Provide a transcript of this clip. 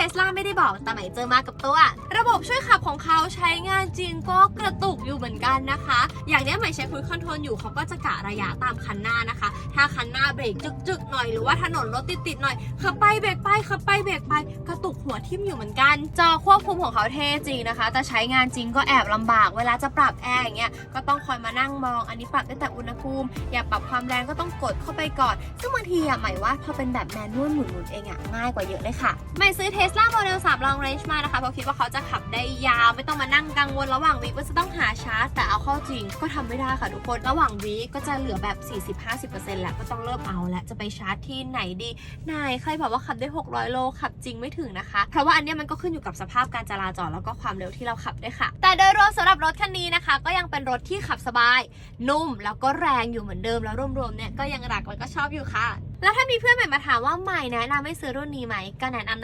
เทสลาไม่ได้บอกแต่ไหมเจอมากับตัว ระบบช่วยขับของเขาใช้งานจริงก็ กระตุกอยู่เหมือนกันนะคะ อย่างนี้ใหม่ใช้คุยคอนโทรลอยู่เขาก็จะกะระยะตามคันหน้านะคะ ถ้าคันหน้าเบรกจึกๆหน่อยหรือว่าถนนรถติดๆหน่อยขับไปเบรกไปขับไปเบรกไป กระตุกหัวทิ่มอยู่เหมือนกัน จอควบคุมของเขาเท่จริงนะคะ แต่ใช้งานจริงก็แอบลำบาก เวลาจะปรับแอร์อย่างเงี้ยก็ต้องคอยมานั่งมอง อันนี้ปรับได้แต่อุณหภูมิ อยากปรับความแรงก็ต้องกดเข้าไปก่อน ซึ่งบางทีอะหมายว่าพอเป็นแบบแมนนวลหมุนๆเองอะง่ายกว่าเยอะเลยค่ะใหม่ซื้อเทสลาโมเดล3 long range มานะคะเพราะคิดว่าเขาจะขับได้ยาวไม่ต้องมานั่งกังวลระหว่างวีคว่าจะต้องหาชาร์จ แต่เอาเข้าจริงก็ทำไม่ได้ค่ะทุกคน ระหว่างวีก็จะเหลือแบบ 40-50%แล้วก็ต้องเริ่มเอาแล้วจะไปชาร์จที่ไหนดีไหนใครบอกว่าขับได้ 600 โลขับจริงไม่ถึงนะคะ เพราะว่าอันเนี้ยมันก็ขึ้นอยู่กับสภาพการจราจรแล้วก็ความเร็วที่เราขับด้วยค่ะ แต่โดยรวมสำหรับรถคันนี้นะคะ ก็ยังเป็นรถที่ขับสบาย นุ่มแล้วก็แรงอยู่เหมือนเดิมแล้วรวมๆเนี่ยก็ยังรักแล้วก็ชอบอยู่ค่ะ แล้วถ้ามีเพื่อนใหม่มาถามว่าใหม่แนะนำให้ซื้อรุ่นนี้ไหมก็แนะนำนะ